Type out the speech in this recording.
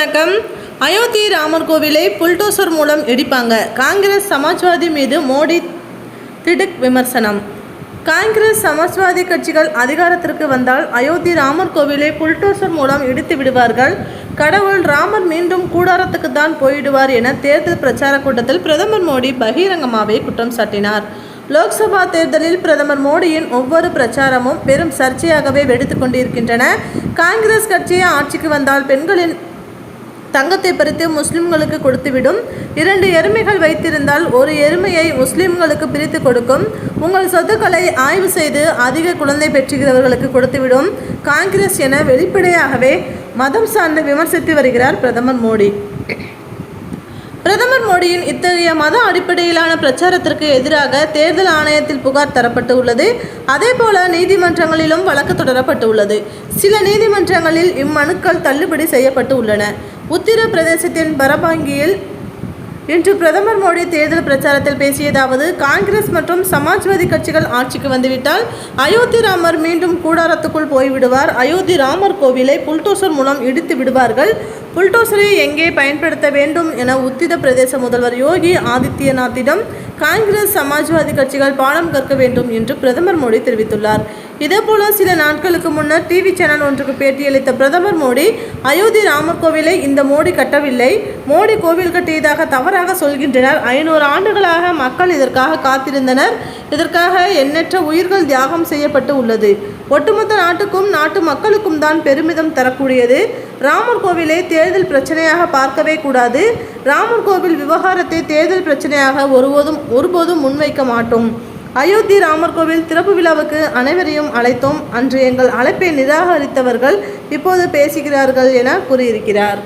வணக்கம். அயோத்தி ராமர் கோவிலை புல்டோசர் மூலம் இடிப்பாங்க. காங்கிரஸ் சமாஜ்வாதி மீது மோடி திடுக் விமர்சனம். காங்கிரஸ் சமாஜ்வாதி கட்சிகள் அதிகாரத்திற்கு வந்தால் அயோத்தி ராமர் கோவிலை புல்டோசர் மூலம் இடித்து விடுவார்கள். கடவுள் ராமர் மீண்டும் கூடாரத்துக்கு தான் போயிடுவார் என தேர்தல் பிரச்சார கூட்டத்தில் பிரதமர் மோடி பகிரங்கமாகவே குற்றம் சாட்டினார். லோக்சபா தேர்தலில் பிரதமர் மோடியின் ஒவ்வொரு பிரச்சாரமும் பெரும் சர்ச்சையாகவே வெடித்து கொண்டிருக்கின்றன. காங்கிரஸ் கட்சியே ஆட்சிக்கு வந்தால் பெண்களின் தங்கத்தை பறித்து முஸ்லிம்களுக்கு கொடுத்துவிடும். இரண்டு எருமைகள் வைத்திருந்தால் ஒரு எருமையை முஸ்லிம்களுக்கு பிரித்து கொடுக்கும். உங்கள் சொத்துக்களை ஆய்வு செய்து அதிக குழந்தை பெற்றுகிறவர்களுக்கு கொடுத்துவிடும். காங்கிரஸ் என வெளிப்படையாகவே மதம் சார்ந்து விமர்சித்து வருகிறார் பிரதமர் மோடி. பிரதமர் மோடியின் இத்தகைய மத அடிப்படையிலான பிரச்சாரத்திற்கு எதிராக தேர்தல் ஆணையத்தில் புகார் தரப்பட்டு உள்ளது. அதேபோல நீதிமன்றங்களிலும் வழக்கு தொடரப்பட்டு உள்ளது. சில நீதிமன்றங்களில் இம்மனுக்கள் தள்ளுபடி செய்யப்பட்டு உள்ளன. உத்தரப்பிரதேசத்தின் பரபாங்கியில் இன்று பிரதமர் மோடி தேர்தல் பிரச்சாரத்தில் பேசியதாவது காங்கிரஸ் மற்றும் சமாஜ்வாதி கட்சிகள் ஆட்சிக்கு வந்துவிட்டால் அயோத்தி ராமர் மீண்டும் கூடாரத்துக்குள் போய்விடுவார். அயோத்தி ராமர் கோவிலை புல்டோசர் மூலம் இடித்து விடுவார்கள். புல்டோசரை எங்கே பயன்படுத்த வேண்டும் என உத்திர பிரதேச முதல்வர் யோகி ஆதித்யநாத்திடம் காங்கிரஸ் சமாஜ்வாதி கட்சிகள் பாடம் கற்க வேண்டும் என்று பிரதமர் மோடி தெரிவித்துள்ளார். இதேபோல சில நாட்களுக்கு முன்னர் டிவி சேனல் ஒன்றுக்கு பேட்டியளித்த பிரதமர் மோடி அயோத்தி ராமர் கோவிலை இந்த மோடி கட்டவில்லை. மோடி கோவில் கட்டியதாக தவறாக சொல்கின்றனர். ஐநூறு ஆண்டுகளாக மக்கள் இதற்காக காத்திருந்தனர். இதற்காக எண்ணற்ற உயிர்கள் தியாகம் செய்யப்பட்டு உள்ளது. ஒட்டுமொத்த நாட்டுக்கும் நாட்டு மக்களுக்கும் தான் பெருமிதம் தரக்கூடியது. ராமர் கோவிலை தேர்தல் பிரச்சனையாக பார்க்கவே கூடாது. ராமர் கோவில் விவகாரத்தை தேர்தல் பிரச்சனையாக ஒருபோதும் ஒருபோதும் முன்வைக்க மாட்டோம். அயோத்தி ராமர் கோவில் திறப்பு விழாவுக்கு அனைவரையும் அழைத்தோம். அன்று எங்கள் அழைப்பை நிராகரித்தவர்கள் இப்போது பேசுகிறார்கள் என கூறியிருக்கிறார்.